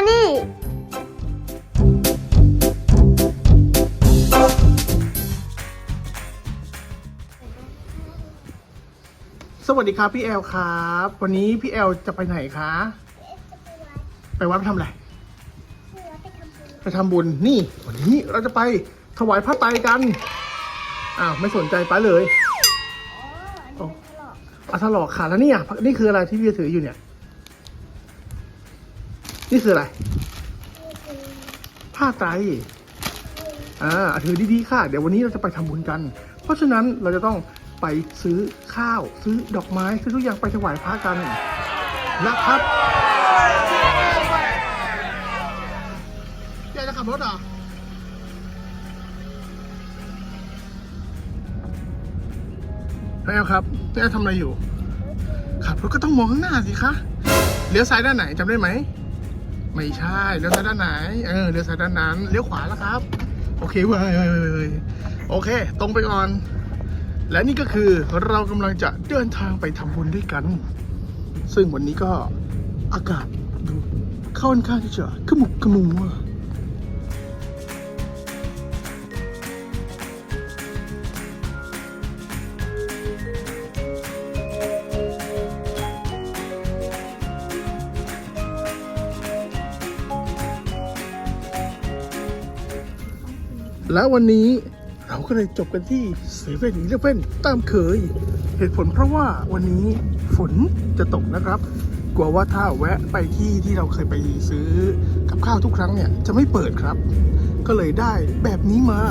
มานี่ สวัสดีครับพี่แอลครับ วันนี้พี่แอลจะไปไหนคะ ไปวัดไปทำอะไร ไปทำบุญ นี่ วันนี้เราจะไปถวายพระไตรกัน อ้าวไม่สนใจป้าเลยโอ้อาถลอกขาแล้วเนี่ยนี่คืออะไรที่พี่ถืออยู่เนี่ย นี่คืออะไร ผ้าไตรอ่าถือดีๆค่ะ เดี๋ยววันนี้เราจะไปทำบุญกัน เพราะฉะนั้นเราจะต้องไปซื้อข้าว ซื้อดอกไม้ซื้อทุกอย่างไปถวายพระกันนะครับยายจะขับรถเหรอพี่แอลครับแอลทำอะไรอยู่ ขับรถก็ต้องมองข้างหน้าสิคะ เลี้ยวซ้ายด้านไหนจำได้ไหม ไม่ใช่เลี้ยวซ้ายด้านไหน เออเลี้ยวซ้ายด้านนั้นเลี้ยวขวาแล้วครับ โอเคเว้ยเยโอเค ตรงไปก่อน และนี่ก็คือเรากำลังจะเดินทางไปทำบุญด้วยกัน ซึ่งวันนี้ก็อากาศดูค่อนข้างที่จะขมุกขมัว แล้ววันนี้เราก็เลยจบกันที่เซเว่นอีเลฟเว่นตามเคย เหตุผลเพราะว่าวันนี้ฝนจะตกนะครับ กลัวว่าถ้าแวะไปที่ที่เราเคยไปซื้อกับข้าวทุกครั้งเนี่ยจะไม่เปิดครับ ก็เลยได้แบบนี้มา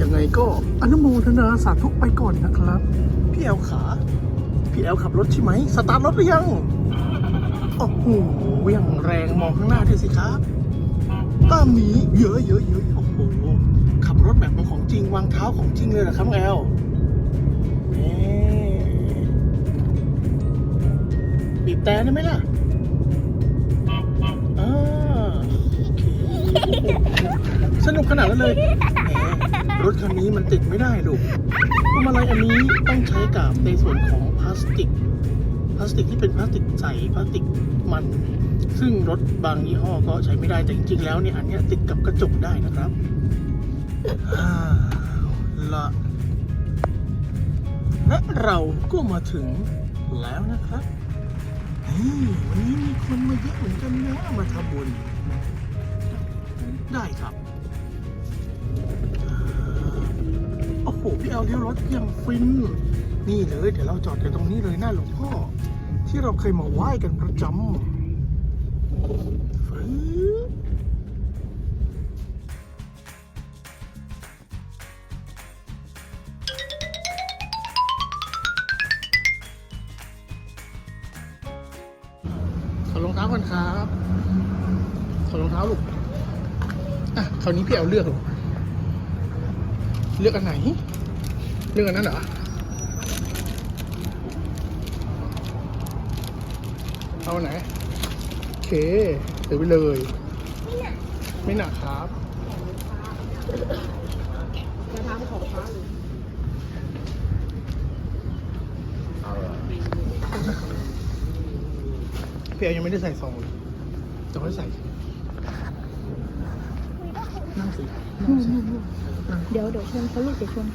ยังไงก็อนุโมทนาสาธุไปก่อนนะครับ พี่แอลขา พี่แอลขับรถใช่ไหม สตาร์ทรถหรือยัง โอ้โหเวียงแรงมองข้างหน้าด้วยสิครับ ตามนี้เยอะเยอะเยอะ รถแบบเป็นของจริงวางเท้าของจริงเลยเหรอครับแอลบีบแต่ได้ไหมล่ะอ่าสนุกขนาดนั้นเลยรถคันนี้มันติดไม่ได้ลูกพวงมาลัยอันนี้ต้องใช้กับในส่วนของพลาสติก พลาสติกที่เป็นพลาสติกใส พลาสติกมัน ซึ่งรถบางยี่ห้อก็ใช้ไม่ได้ แต่จริงๆแล้วเนี่ยอันนี้ติดกับกระจกได้นะครับ ละและเราก็มาถึงแล้วนะครับ นี่วันนี้มีคนมาเยอะเหมือนกันนะมาทำบุญ ได้ครับ โอ้โห พี่เอาเลี้ยวรถยังฟิน นี่เลย เดี๋ยวเราจอดกันตรงนี้เลยหน้าหลวงพ่อ ที่เราเคยมาไหว้กันประจำ ก่อนครับ ขอรองเท้าลูก อะคราวนี้พี่เอาเลือกลูกเลือกอันไหน เลือกอันนั้นเหรอเอาไหนโอเคถือไปเลย ไม่หนักครับพี่ แอลยังไม่ได้ใส่ซองเลยจะค่อยใส่นั่งสินั่งสินั่งเดี๋ยวเดี๋ยวชวนเขาลูกเดี๋ยวชวน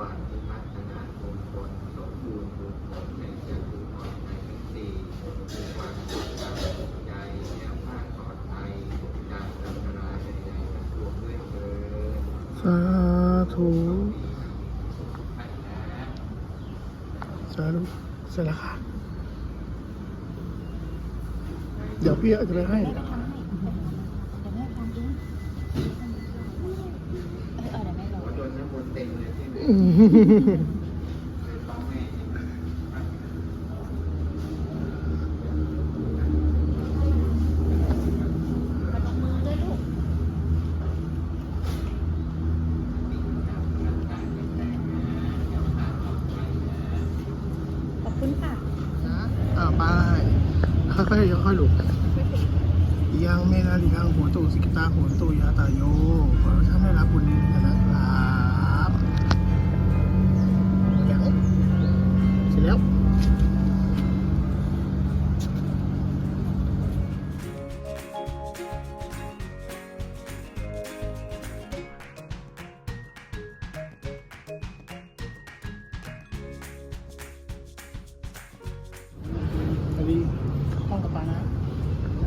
สวัสดิพัฒนามงคลสมบูรณ์บุญผลในเชิงบุญผลในทั้งสี่มีความสุขกายสุขใจแก้วผ้าดปลอดภัยจากอันตรายใดๆทั้งปวงด้วยเถิดสาธุสาธุเสร็จแล้วค่ะเดี๋ยวพี่จะไปให้ ขอบคุณค่ะอ่าไปค่อยๆค่อยๆลูกยังเมนาลิยังหัวตูสิกตาหัวตูยาตาโยขอให้ท่านได้รับบุญนี้นะครั ร็จแล้วสวัสดีห้องกับปานะ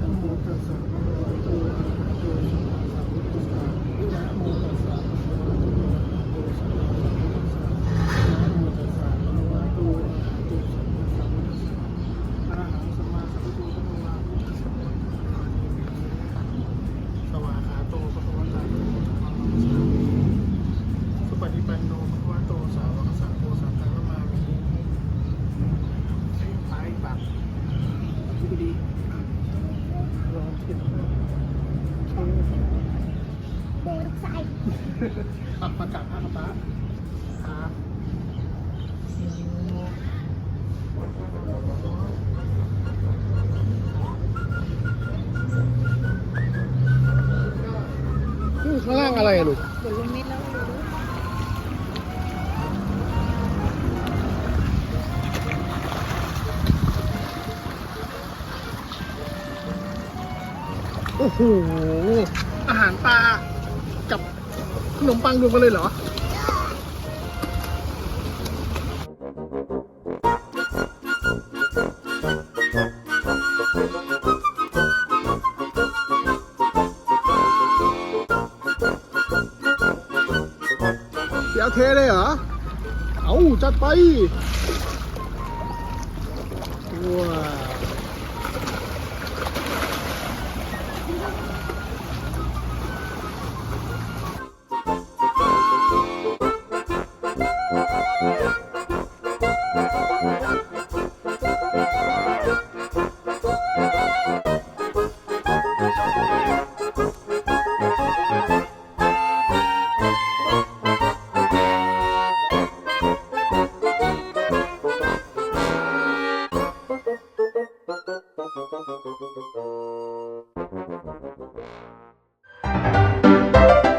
นะโมตัสสะภะคะวะโตอะระหะโตสัมมาสัมพุทธัสสะนะโมตัสสะภะคะวะโตอะระหะโตสัมมาสัมพุทธัสสะนะโมตัสสะภะคะวะโตอะระหะโตสัมมาสัมพุทธัสสะอะระหังสัมมาสัมพุทโธภะคะวะพุทธัสสะภะคะวะสวากขาโตภะคะวะตาโตธัมมังนัมสสามิสุปฏิปันโนภะคะวะโตสาวกสังโฆสังฆังนามามิใส่ท้ายปาก ดูดีลองคิดดู โบ ลูกชากาศภาพป๊าครับข้างล่างอะไรอะลูกเดี๋ยวลงนิดแล้วโอ้โห อาหารปลา ขนมปังรวมกันเลยเหรอเดี๋ยวเทเลยเหรอ เอาจัดไป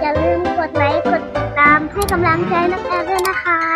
อย่าลืมกดไลค์กดติดตามให้กำลังใจนักแอร์